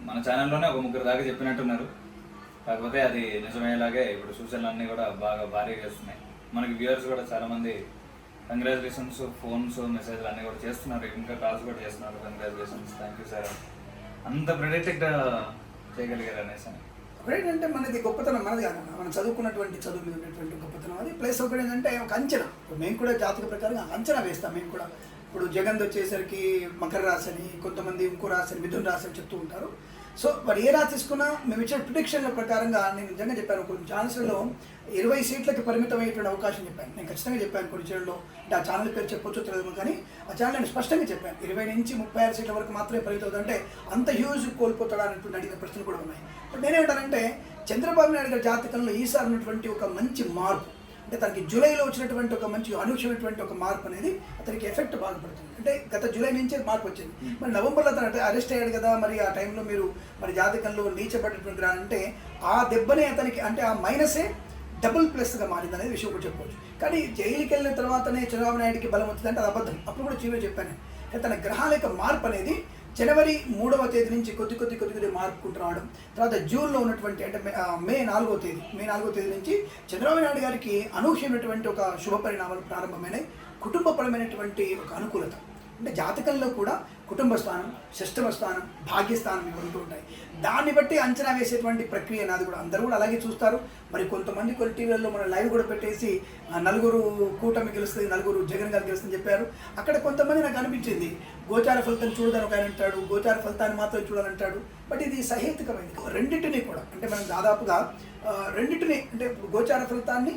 మన ఛానల్లోనే ఒక ముగ్గురు దాకా చెప్పినట్టున్నారు. కాకపోతే అది నిజమయ్యేలాగే ఇప్పుడు సూచనలు అన్నీ కూడా బాగా భారీగా చేస్తున్నాయి. మనకి వ్యూవర్స్ కూడా చాలామంది కంగ్రాచులేషన్స్ ఫోన్స్ మెసేజ్లు అన్నీ కూడా చేస్తున్నారు. ఇంకా కాల్స్ కూడా చేస్తున్నారు. కంగ్రాచులేషన్స్ థ్యాంక్ యూ సార్ అంత ప్రెడిక్ట్గా చేయగలిగారు అనేసి అని. ఒకటేంటంటే మనది గొప్పతనం మనది కాదు. మనం చదువుకున్నటువంటి చదువు మీద ఉన్నటువంటి గొప్పతనం. అది ప్లస్ ఒకటి ఏంటంటే ఒక అంచనా. మేము కూడా జాతక ప్రకారం అంచనా వేస్తాం. మేము కూడా ఇప్పుడు జగన్ వచ్చేసరికి మకర రాశి అని కొంతమంది ఇంకో రాశి అని మిథున రాశి అని చెప్తూ ఉంటారు. సో మరి ఏ రాశి తీసుకున్నా మేము ఇచ్చిన ప్రిడిక్షన్ల ప్రకారంగా నేను నిజంగా చెప్పాను కొన్ని ఛానల్స్లో ఇరవై సీట్లకి పరిమితమైనటువంటి అవకాశం చెప్పాను. నేను ఖచ్చితంగా చెప్పాను కొన్ని ఛానల్లో. ఆ ఛానల్ పేరు చెప్పొచ్చు తెలియదు కానీ ఆ ఛానల్ నేను స్పష్టంగా చెప్పాను. ఇరవై నుంచి ముప్పై ఆరు సీట్ల వరకు మాత్రమే పరిమితం అవుతుందంటే అంత హ్యూజ్ కోల్పోతాడా అనేటువంటి అడిగిన ప్రశ్నలు కూడా ఉన్నాయి. బట్ నేనేమంటానంటే చంద్రబాబు నాయుడు గారి జాతకంలో ఈసారి ఉన్నటువంటి ఒక మంచి మార్పు అంటే తనకి జూలైలో వచ్చినటువంటి ఒక మంచి అనూహ్యమైనటువంటి ఒక మార్పు అనేది అతనికి ఎఫెక్ట్ బాగా పడుతుంది అంటే గత జూలై నుంచే మార్పు వచ్చింది. మరి నవంబర్లో అతను అంటే అరెస్ట్ అయ్యాడు కదా మరి ఆ టైంలో మీరు మరి జాతకంలో నీచబడినటువంటి అంటే ఆ దెబ్బనే అతనికి అంటే ఆ మైనసే డబుల్ ప్లస్గా మారింది అనేది విషయం కూడా చెప్పవచ్చు. కానీ జైలుకి వెళ్ళిన తర్వాతనే చంద్రబాబు నాయుడికి బలం వచ్చింది అంటే అది అబద్ధం. అప్పుడు కూడా చీవే చెప్పాను. తన గ్రహాల యొక్క మార్పు అనేది జనవరి మూడవ తేదీ నుంచి కొద్ది కొద్ది కొద్ది కొద్ది మార్పుకుంటూ రావడం తర్వాత జూన్లో ఉన్నటువంటి అంటే మే- మే నాలుగో తేదీ మే నాలుగో తేదీ నుంచి చంద్రబాబు నాయుడు గారికి అనూహ్యమైనటువంటి ఒక శుభ పరిణామాలు ప్రారంభమైనాయి. కుటుంబపరమైనటువంటి ఒక అనుకూలత. అంటే జాతకంలో కూడా కుటుంబ స్థానం షష్టమ స్థానం భాగ్యస్థానం ఇవి ఉంటూ ఉంటాయి. దాన్ని బట్టి అంచనా వేసేటువంటి ప్రక్రియ నాది కూడా. అందరూ కూడా అలాగే చూస్తారు. మరి కొంతమంది కొన్ని టీవీలలో మనం లైవ్ కూడా పెట్టేసి నలుగురు కూటమి గెలుస్తుంది నలుగురు జగన్ గారు గెలుస్తుంది చెప్పారు. అక్కడ కొంతమంది నాకు అనిపించింది గోచార ఫలితం చూడదని ఒక ఆయన అంటాడు గోచార ఫలితాన్ని మాత్రం చూడాలంటాడు బట్ ఇది సహేతుకమైనది రెండింటినీ కూడా అంటే మనం దాదాపుగా రెండింటిని అంటే గోచార ఫలితాన్ని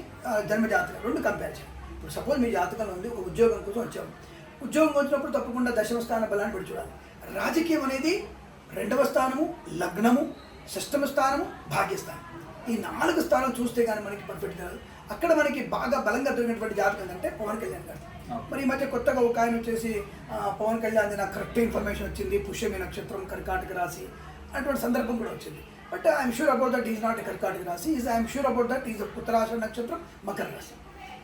జన్మజాతకం జన్మ రెండు కంపేర్ చేయాలి. ఇప్పుడు సపోజ్ మీ జాతకంలో ఉంది ఒక ఉద్యోగం కోసం వచ్చాము. ఉద్యోగం వచ్చినప్పుడు తప్పకుండా దశమ స్థాన బలాన్ని పెట్టి చూడాలి. రాజకీయం అనేది రెండవ స్థానము లగ్నము షష్టమ స్థానము భాగ్యస్థానం. ఈ నాలుగు స్థానం చూస్తే కానీ మనకి పర్ఫెక్ట్ కాదు అక్కడ మనకి బాగా బలంగా దొరికినటువంటి జాతకం అంటే పవన్ కళ్యాణ్ గారు మరి ఈ మధ్య కొత్తగా ఒక ఆయన వచ్చేసి పవన్ కళ్యాణ్ నాకు కరెక్ట్ ఇన్ఫర్మేషన్ వచ్చింది. పుష్యమి నక్షత్రం కర్కాటక రాశి అటువంటి సందర్భం కూడా వచ్చింది. But I'm sure about that is not కర్కాటక రాశి. Is I'm sure about that is ఉత్తరాశ నక్షత్రం మకర రాశి.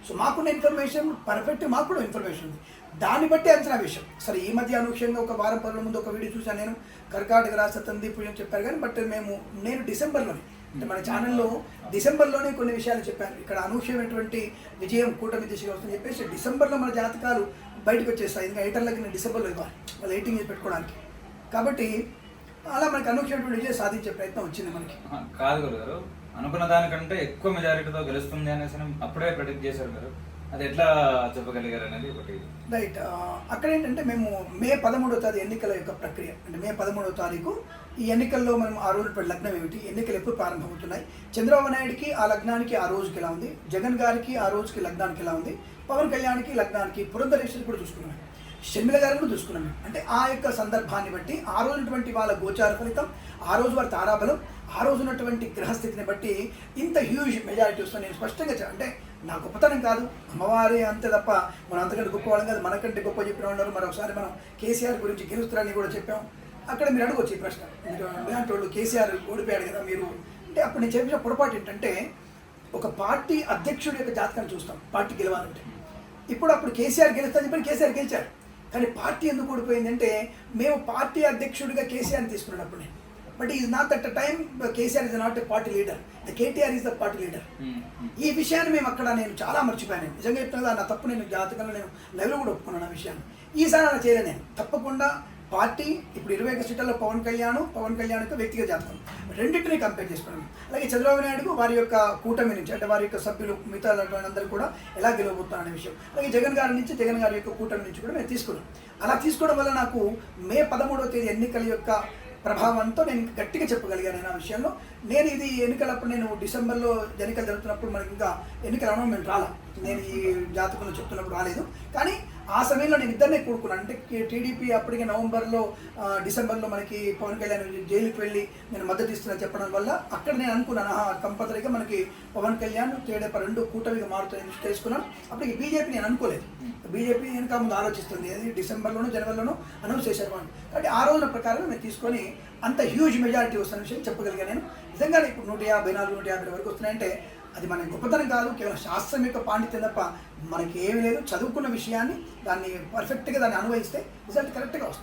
సో మాకున్న ఇన్ఫర్మేషన్ పర్ఫెక్ట్ మాకు కూడా ఇన్ఫర్మేషన్ ఉంది. దాన్ని బట్టి అంచనా విషయం సరే ఈ మధ్య అనూహ్యంగా ఒక వారం పనుల ముందు ఒక వీడియో చూశాను నేను. కర్కాటక రాష్ట్ర తంది పూజ చెప్పారు కానీ బట్ మేము నేను డిసెంబర్లోనే అంటే మన ఛానల్లో డిసెంబర్లోనే కొన్ని విషయాలు చెప్పాను. ఇక్కడ అనూహ్యమైనటువంటి విజయం కూటమి దిశగా వస్తుందని చెప్పేసి డిసెంబర్లో మన జాతకాలు బయటకు వచ్చేస్తాయి. ఇంకా ఎయిటర్లకి నేను డిసెంబర్లో ఇవ్వాలి వాళ్ళు ఎయిటింగ్ చేసి పెట్టుకోవడానికి. కాబట్టి అలా మనకి అనూహ్యమైనటువంటి విజయం సాధించే ప్రయత్నం వచ్చింది మనకి. కాదు గారు అనుకున్న దానికంటే ఎక్కువ మెజారిటీతో గెలుస్తుంది అనేసి అప్పుడే ప్రెడిక్ట్ చేశారు మీరు. అది ఎట్లా చెప్పగలిగారు అనేది ఒకటి. రైట్ అక్కడ ఏంటంటే మేము మే పదమూడవ తారీఖు ఎన్నికల యొక్క ప్రక్రియ. అంటే మే పదమూడవ తారీఖు ఈ ఎన్నికల్లో మనం ఆ రోజు లగ్నం ఏమిటి? ఎన్నికలు ఎప్పుడు ప్రారంభమవుతున్నాయి? చంద్రబాబు నాయుడికి ఆ లగ్నానికి ఆ రోజుకి ఎలా ఉంది? జగన్ గారికి ఆ రోజుకి లగ్నానికి ఎలా ఉంది? పవన్ కళ్యాణ్కి లగ్నానికి పురంధరేశ్వరి కూడా చూసుకున్నాం. షర్మిల గారు కూడా చూసుకున్నాం మేము. అంటే ఆ యొక్క సందర్భాన్ని బట్టి ఆ రోజు ఉన్నటువంటి వాళ్ళ గోచార ఫలితం ఆ రోజు వారి తారాబలం ఆ రోజు ఉన్నటువంటి గ్రహస్థితిని బట్టి ఇంత హ్యూజ్ మెజారిటీ వస్తుంది. నేను స్పష్టంగా అంటే నా గొప్పతనం కాదు. అమ్మవారి అంతే తప్ప మనం అంతకంటే గొప్పవాళ్ళం కాదు. మనకంటే గొప్ప చెప్పిన ఉన్నారు మరొకసారి మనం కేసీఆర్ గురించి గెలుస్తారని కూడా చెప్పాం. అక్కడ మీరు అడగొచ్చు ఈ ప్రశ్న. మీరు ఇలాంటి వాళ్ళు కేసీఆర్ ఓడిపోయాడు కదా మీరు. అంటే అప్పుడు నేను చెప్పిన పొరపాటు ఏంటంటే ఒక పార్టీ అధ్యక్షుడి యొక్క జాతకాన్ని చూస్తాం. పార్టీ గెలవాలంటే. ఇప్పుడు అప్పుడు కేసీఆర్ గెలుస్తా చెప్పి కేసీఆర్ గెలిచారు. కానీ పార్టీ ఎందుకు ఓడిపోయిందంటే మేము పార్టీ అధ్యక్షుడిగా కేసీఆర్ని తీసుకున్నప్పుడు. నేను but is not at time KCR is not a party leader. The KTR is the party leader. Um, um. ఈ విషయాన్ని మేము అక్కడ నేను చాలా మర్చిపోయాను. నిజంగా చెప్తున్నా నా తప్పు నేను జాతకంలో నేను లైవ్లో కూడా ఒప్పుకున్నాను ఆ విషయాన్ని. ఈసారి అలా చేయలేను నేను. తప్పకుండా పార్టీ ఇప్పుడు ఇరవై ఒక సీట్లలో పవన్ కళ్యాణ్ పవన్ కళ్యాణ్ యొక్క వ్యక్తిగత జాతకం. రెండింటిని కంపేర్ చేసుకున్నాం అలాగే చంద్రబాబు నాయుడుకు వారి యొక్క కూటమి నుంచి అంటే వారి యొక్క సభ్యులు మిగతా అందరూ కూడా ఎలా గెలవబోతున్నారు అనే విషయం. అలాగే జగన్ గారి నుంచి జగన్ గారి యొక్క కూటమి నుంచి కూడా మేము తీసుకున్నాం అలా తీసుకోవడం వల్ల నాకు మే పదమూడవ తేదీ ఎన్నికల యొక్క ప్రభావంతో నేను గట్టిగా చెప్పగలిగాను ఆ విషయంలో. నేను ఇది ఎన్నికలప్పుడు నేను డిసెంబర్లో ఎన్నికలు జరుగుతున్నప్పుడు మనకి ఇంకా ఎన్నికల అనౌన్స్మెంట్ రాలా. నేను ఈ జాతకంలో చెప్తున్నప్పుడు రాలేదు. కానీ ఆ సమయంలో నేను ఇద్దరినే కూడుకున్నాను అంటే టీడీపీ అప్పటికే నవంబర్లో డిసెంబర్లో మనకి పవన్ కళ్యాణ్ జైలుకి వెళ్ళి నేను మద్దతు ఇస్తున్నా చెప్పడం వల్ల అక్కడ నేను అనుకున్నాను. ఆహా, కంపల్సరీగా మనకి పవన్ కళ్యాణ్ తేడప రెండు కూటమిగా మారుతాయని తెలుసుకున్నాను. అప్పటికి బీజేపీ నేను అనుకోలేదు. బీజేపీ వెనక ముందు ఆలోచిస్తుంది. అది డిసెంబర్లోనూ జనవరిలోనూ అనౌన్స్ చేశారు వాళ్ళు. కాబట్టి ఆ రోజున ప్రకారం నేను తీసుకొని అంత హ్యూజ్ మెజారిటీ వస్తున్న విషయం చెప్పగలిగాను నేను. నిజంగానే ఇప్పుడు నూట యాభై నాలుగు నూట యాభై వరకు వస్తున్నాయంటే అది మన గొప్పతనం కాదు కేవలం శాస్త్రం యొక్క పాండిత్యం తప్ప మనకి ఏమీ లేదు. చదువుకున్న విషయాన్ని దాన్ని పర్ఫెక్ట్గా దాన్ని అనుభవిస్తే రిజల్ట్ కరెక్ట్గా వస్తుంది.